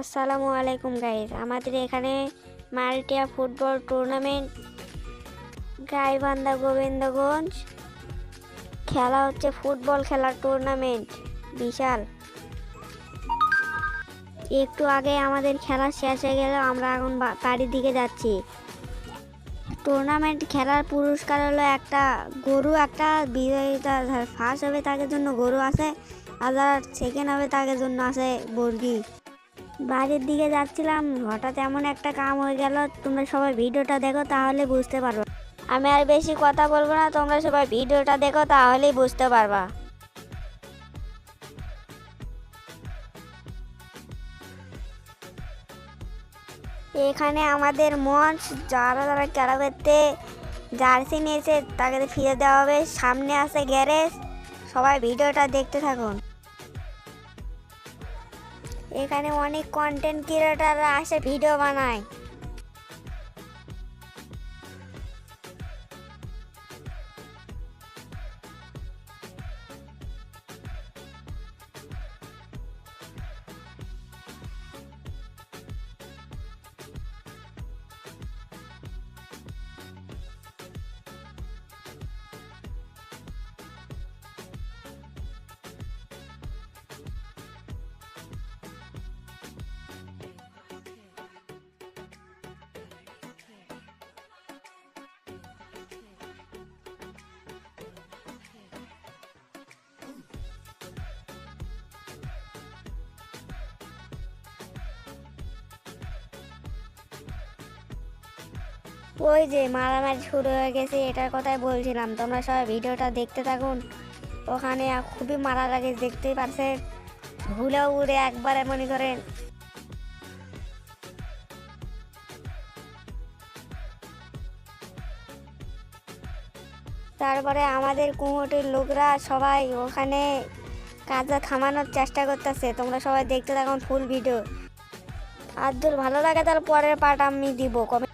আসসালামু আলাইকুম গাইজ আমাদের এখানে মাল্টিয়া ফুটবল টুর্নামেন্ট গাইবান্ধা গোবিন্দগঞ্জ খেলা হচ্ছে ফুটবল খেলার টুর্নামেন্ট বিশাল। একটু আগে আমাদের খেলা শেষ হয়ে গেল, আমরা এখন বাড়ির দিকে যাচ্ছি। টুর্নামেন্ট খেলার পুরস্কার হলো একটা গরু, একটা বিজয়িতা ফার্স্ট হবে, তাকে জন্য গরু আছে, আর যারা সেকেন্ড হবে, তাকে জন্য আছে মুরগি বাড়ির দিকে যাচ্ছিলাম, হঠাৎ এমন একটা কাম হয়ে গেল, তোমরা সবাই ভিডিওটা দেখো তাহলে বুঝতে পারবা। আমি আর বেশি কথা বলব না, তোমরা সবাই ভিডিওটা দেখো তাহলেই বুঝতে পারবা। এখানে আমাদের মঞ্চ, যারা যারা করতে জার্সি নিয়েছে তাকে ফিরে দেওয়া হবে। সামনে আছে গ্যারেজ, সবাই ভিডিওটা দেখতে থাকুন। এখানে অনেক কন্টেন্ট ক্রিয়েটাররা আসে ভিডিও বানায়। ওই যে মারামারি শুরু হয়ে গেছে, এটার কথাই বলছিলাম। তোমরা সবাই ভিডিওটা দেখতে থাকুন। ওখানে খুবই মারা লাগে, দেখতেই পারছে। ভুলেও উড়ে একবারে মনে করেন। তারপরে আমাদের কুমোটির লোকরা সবাই ওখানে কাজটা থামানোর চেষ্টা করতেছে। তোমরা সবাই দেখতে থাকুন ফুল ভিডিও আর ভালো লাগে তার পরের পার্ট আমি দিব। কমে